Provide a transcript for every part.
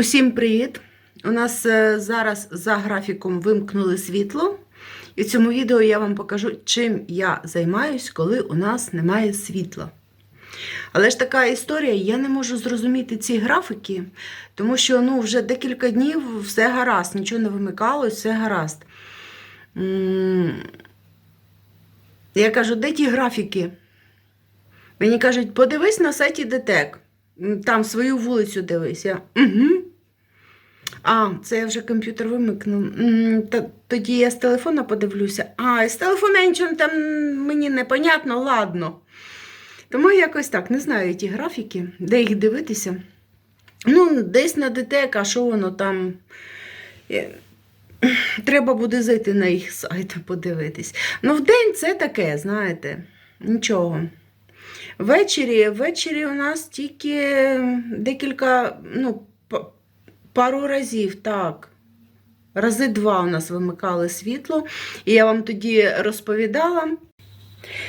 Усім привіт! У нас е, зараз за графіком вимкнули світло. І в цьому відео я вам покажу, чим я займаюсь, коли у нас немає світла. Але ж така історія, я не можу зрозуміти ці графіки, тому що ну, вже декілька днів все гаразд, нічого не вимикалось, все гаразд. Я кажу, де ті графіки? Мені кажуть, подивись на сайті ДТЕК. Там свою вулицю дивись. Угу. А, це я вже комп'ютер вимикнув. Тоді я з телефона подивлюся. А, з телефона нічого там мені непонятно, ладно. Тому якось так, не знаю ті графіки, де їх дивитися. Ну, десь на ДТЕК, що воно там. Е, Треба буде зайти на їх сайт подивитись. Ну, в день це таке, знаєте, нічого. Ввечері, ввечері у нас тільки декілька, ну, пару разів, так. Рази два у нас вимикали світло. І я вам тоді розповідала,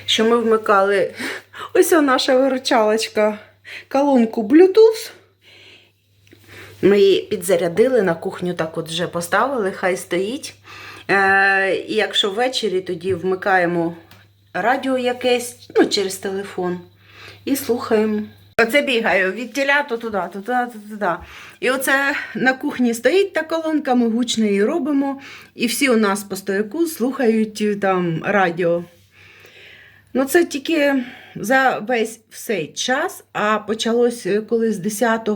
що ми вмикали ось наша виручалочка, колонку Bluetooth. Ми її підзарядили на кухню, так от вже поставили, хай стоїть. Е, і якщо ввечері, тоді вмикаємо радіо якесь, ну, через телефон, і слухаємо. Оце бігаю від теля то туди, то туди, то туди. І оце на кухні стоїть та колонка, ми гучно її робимо. І всі у нас по стояку слухають е, там радіо. Ну, це тільки за весь цей час, а почалось коли з 10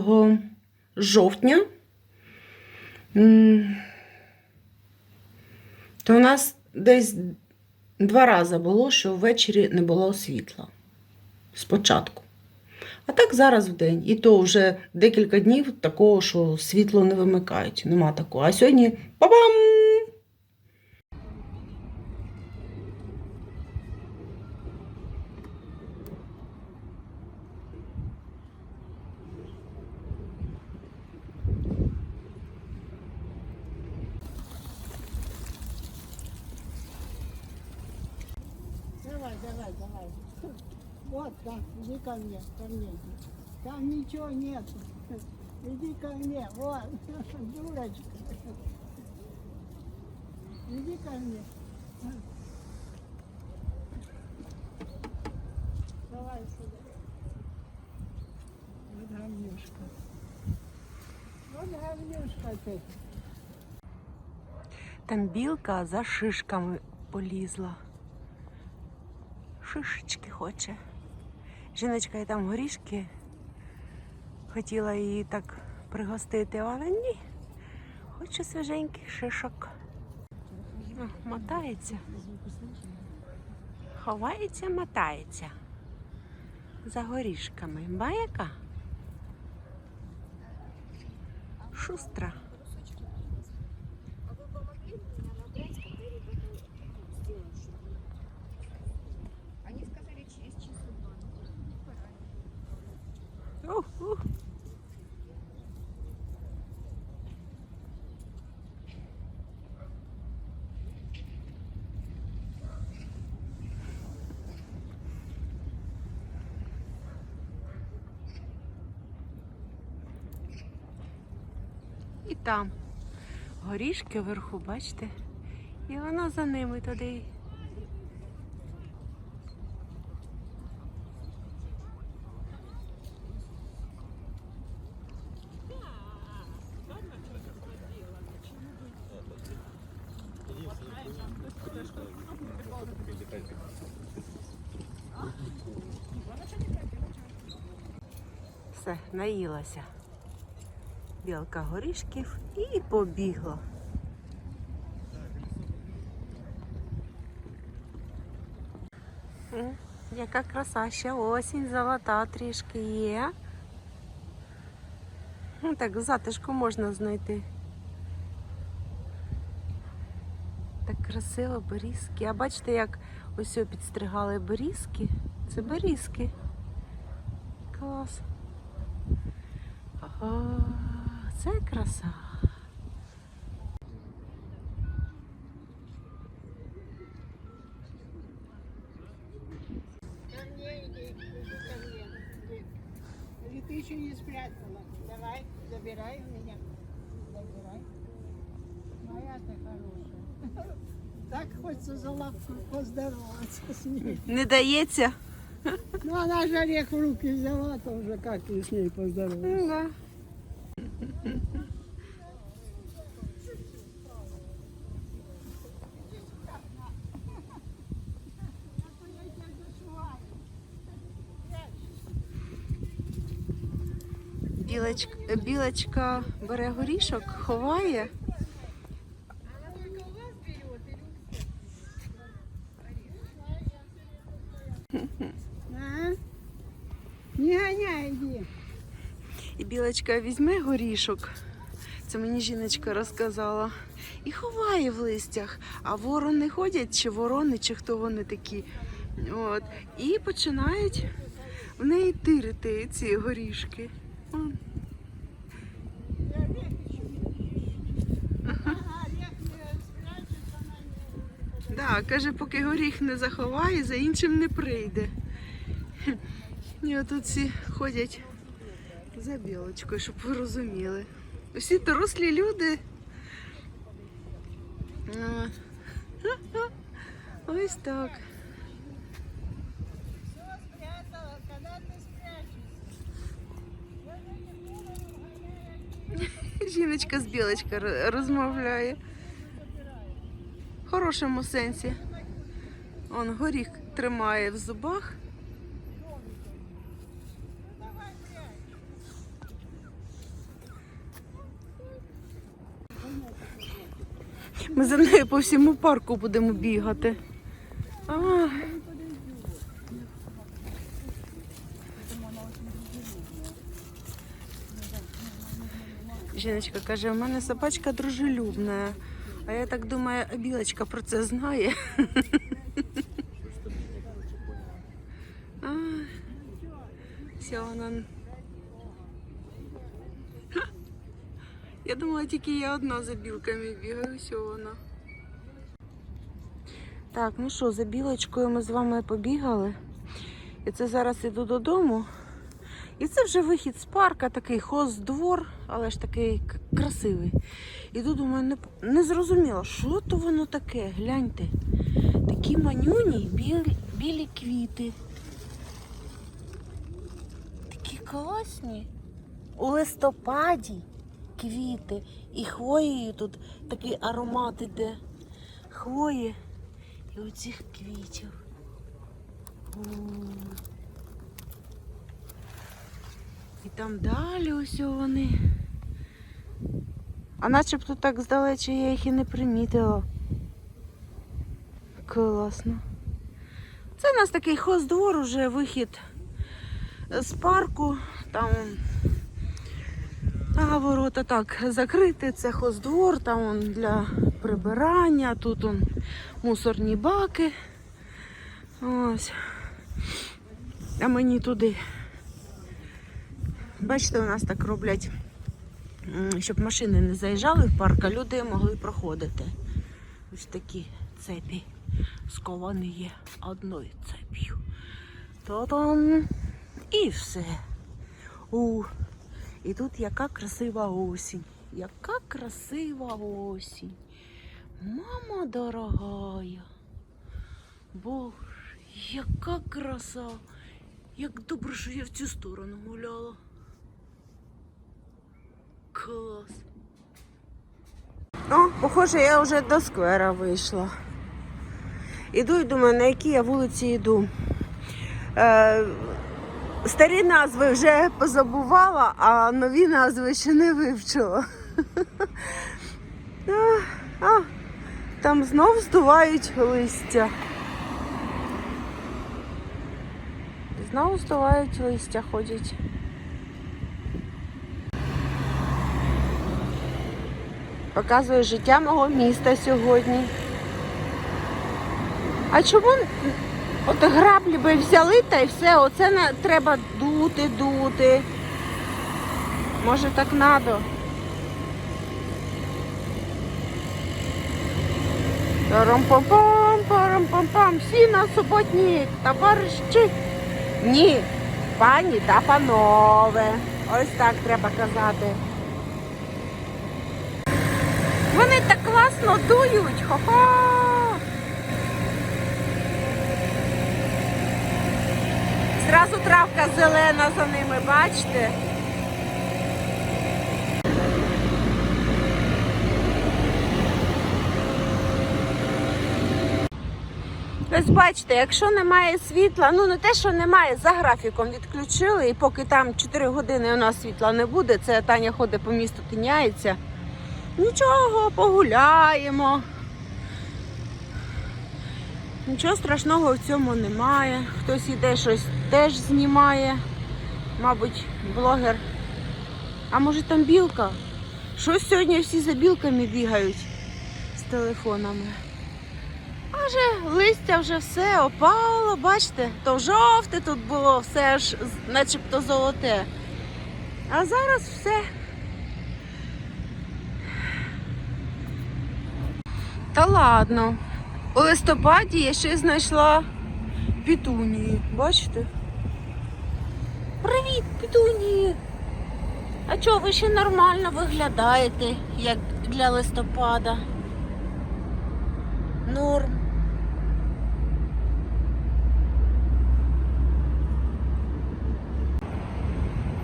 жовтня. То у нас десь два рази було, що ввечері не було світла. Спочатку. А так зараз в день. І то вже декілька днів такого, що світло не вимикають. Нема такого. А сьогодні па-бам! Вот так, иди ко мне, ко мне. Там ничего нет. Иди ко мне, вот, дурочка. Иди ко мне. Давай сюда. Вот говнюшка. Вот говнюшка ты. Там білка за шишками полізла. Шишечки хоче. Жіночка і там горішки. Хотіла її так пригостити, але ні. Хоче свіженьких шишок. Мотається. Ховається, мотається. За горішками. Баяка. Шустра. Они сказали через часа два. Ну, пора. Ух, ух. І там горішки вверху, бачите? І вона за ними туди. Все, наїлася. Білка горішків і побігла. Яка краса, ще осінь золота трішки є. Ну, так, затишку можна знайти. Так красиво берізки. А бачите, як ось підстригали берізки? Це берізки. Клас. Ага, це краса. Или ты еще не спрятала. Давай, забирай. меня. Забирай. Моя ты хорошая. Так хочется за лапку поздороваться с ней. Не дається? Ну она же орех в руки взяла, то уже как и с ней поздороваться. Да. Білочка, білочка бере горішок, ховає. Не гоняй, иди. І білочка візьме горішок. Це мені жіночка розказала. І ховає в листях. А ворони ходять, чи ворони, чи хто вони такі. От. І починають в неї тирити ці горішки. Да, каже, поки горіх не заховає, за іншим не прийде. І отут всі ходять за білочкою, щоб ви розуміли. Усі дорослі люди. Ось так. Все спрятала, когда ты спрячешься? Я же не буду, гоняй, з білочкою ро- розмовляє. В хорошому сенсі. Он горіх тримає в зубах. Ми за нею по всьому парку будемо бігати. А. Жіночка каже, у мене собачка дружелюбна. А я так думаю, білочка про це знає. Все, вона. Я думала, тільки я одна за білками бігаю, все вона. Так, ну що, за білочкою ми з вами побігали. І це зараз іду додому. І це вже вихід з парка, такий хоздвор, але ж такий красивий. Іду, думаю, не, не зрозуміла, що то воно таке. Гляньте. Такі манюні білі, білі квіти. Такі класні. У листопаді квіти. І хвоєю тут такий аромат іде. Хвої і оцих квітів. М. І там далі ось вони. А начебто так здалече я їх і не примітила. Класно. Це у нас такий хоздвор, уже вихід з парку. Там а ворота так закриті, це хоздвор, там он для прибирання, тут он мусорні баки. Ось. А мені туди. Бачите, у нас так роблять, щоб машини не заїжджали в парк, а люди могли проходити. Ось такі цепі сковані є одною цеп'ю. Та-дам! І все. У. І тут яка красива осінь. Яка красива осінь. Мама дорогая. Боже, яка краса. Як добре, що я в цю сторону гуляла. Клас. О, похоже, я вже до сквера вийшла. Іду і думаю, на якій я вулиці йду. Е, старі назви вже позабувала, а нові назви ще не вивчила. А, там знов здувають листя. Знову здувають листя, ходять. Показує життя мого міста сьогодні. А чому от граблі би взяли та й все, оце треба дути, дути. Може так надо. Тарам-пам-пам, парам-пам-пам, всі на суботник, товариші. Ні, пані та панове. Ось так треба казати. Вони так класно дують. Хо-хо! Зразу травка зелена за ними, бачите? Ось бачите, якщо немає світла, ну не те, що немає, за графіком відключили, і поки там 4 години у нас світла не буде, це Таня ходить по місту, тиняється. Нічого, погуляємо. Нічого страшного в цьому немає. Хтось іде щось теж знімає. Мабуть, блогер. А може там білка? Щось сьогодні всі за білками бігають з телефонами. А вже листя вже все опало, бачите, то жовте тут було, все ж начебто золоте. А зараз все. Та ладно. У листопаді я ще знайшла пітунії. Бачите? Привіт, пітунії! А чого ви ще нормально виглядаєте, як для листопада? Норм.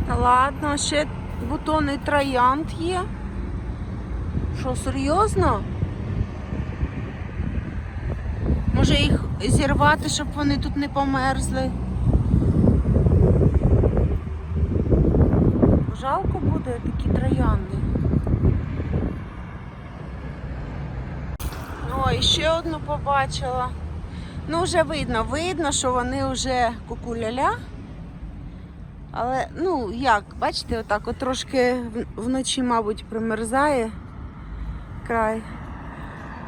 Та ладно, ще бутони троянд є. Що, серйозно? Може їх зірвати, щоб вони тут не померзли. Жалко буде такі троянди. О, і ще одну побачила. Ну, вже видно, видно, що вони вже кукуляля. Але, ну, як, бачите, отак от трошки вночі, мабуть, примерзає край.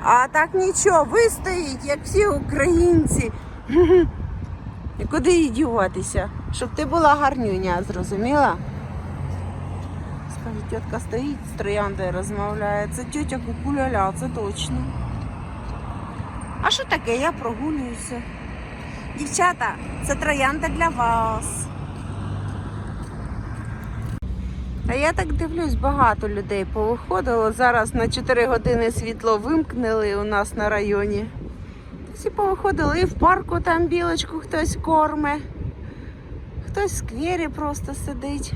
А так нічого, вистоїть, як всі українці. І куди їй діватися? Щоб ти була гарнюня, зрозуміла? Скаже, тітка стоїть з трояндою розмовляє. Це тітя кукуляля, це точно. А що таке? Я прогулююся. Дівчата, це троянда для вас. А я так дивлюсь, багато людей повиходило. Зараз на 4 години світло вимкнули у нас на районі. Всі повиходили і в парку там білочку хтось корме, хтось в сквері просто сидить.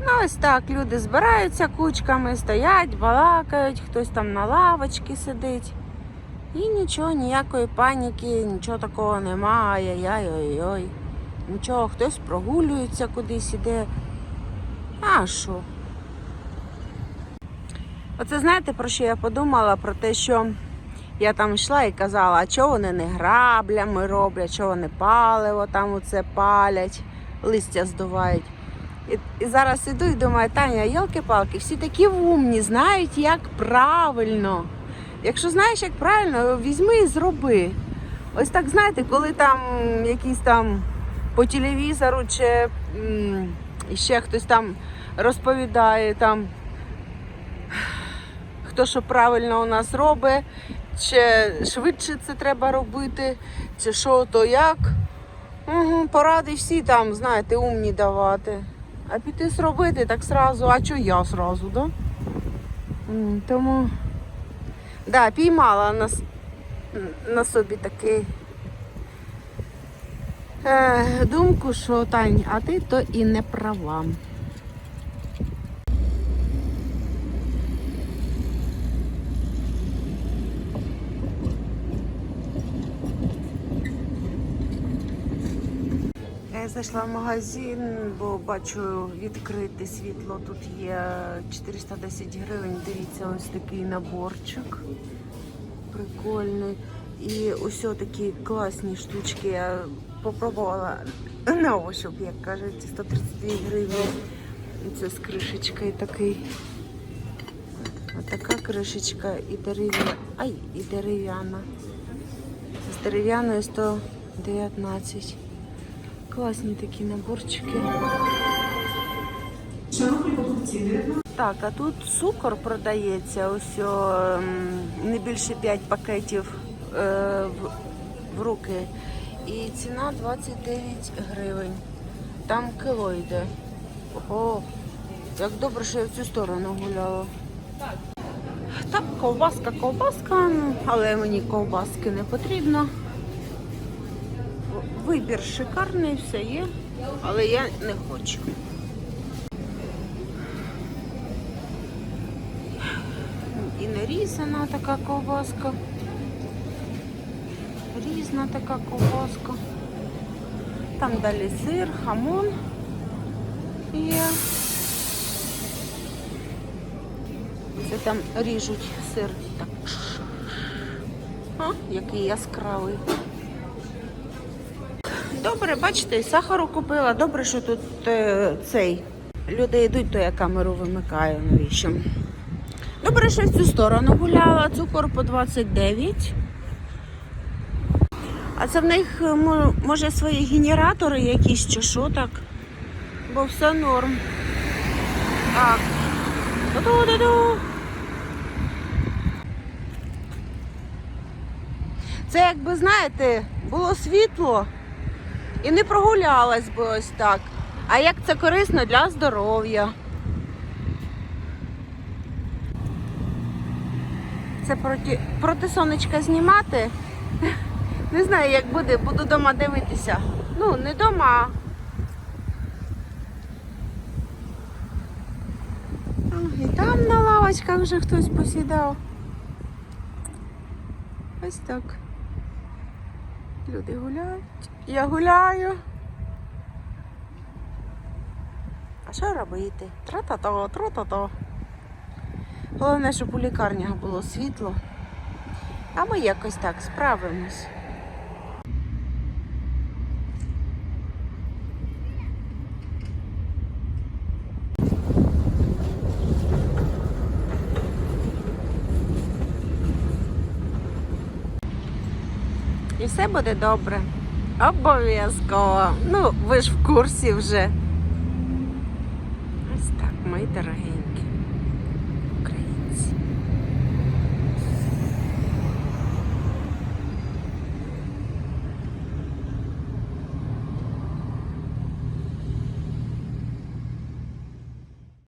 Ну, ось так, люди збираються кучками, стоять, балакають, хтось там на лавочці сидить. І нічого, ніякої паніки, нічого такого немає. Ай-яй-ой-ой. Нічого, хтось прогулюється кудись іде. А що? Оце знаєте, про що я подумала? Про те, що я там йшла і казала, а чого вони не граблями роблять, чого вони паливо там оце палять, листя здувають. І, і зараз іду і думаю, Таня, йолки-палки, всі такі умні, знають, як правильно. Якщо знаєш, як правильно, візьми і зроби. Ось так, знаєте, коли там якісь там по телевізору чи ще хтось там розповідає там, хто що правильно у нас робить, чи швидше це треба робити, чи що то як. Угу, поради всі там, знаєте, умні давати. А піти зробити так сразу, а що я сразу, да? Тому да, піймала на, на собі такий думку, що Тань, а ти то і не права. Я зайшла в магазин, бо бачу відкрите світло. Тут є 410 гривень. Дивіться, ось такий наборчик. Прикольний. І ось такі класні штучки. Я попробувала на ощуп, як кажуть, 132 гривні. Це з кришечкою такий. Отака кришечка і дерев'яна. Ай, і дерев'яна. З дерев'яною 119. Класні такі наборчики. Шановні покупці, 19 Так, а тут цукор продається, ось о, не більше 5 пакетів е, в, в руки. І ціна 29 гривень. Там кило йде. Ого, як добре, що я в цю сторону гуляла. Так, ковбаска, ковбаска, ну, але мені ковбаски не потрібно. Вибір шикарний, все є, але я не хочу. І нарізана така ковбаска. Різна така ковбаска. Там далі сир, хамон є. Це там ріжуть сир. Так. О, який яскравий. Добре, бачите, сахару купила. Добре, що тут е, цей. Люди йдуть, то я камеру вимикаю. Навіщо? Добре, що в цю сторону гуляла. Цукор по 29. А це в них е, може свої генератори якісь чи що так? Бо все норм. Так. Ду-ду-ду-ду. Це якби, знаєте, було світло і не прогулялась би ось так. А як це корисно для здоров'я? Це проти, проти сонечка знімати. Не знаю, як буде, буду вдома дивитися. Ну, не вдома. І там на лавочках вже хтось посідав. Ось так. Люди гуляють. Я гуляю. А що робити? Тра-та-та, тра-та-та. Головне, щоб у лікарнях було світло. А ми якось так справимось. І все буде добре. Обов'язково. Ну, ви ж в курсі вже. Ось так, мої українці.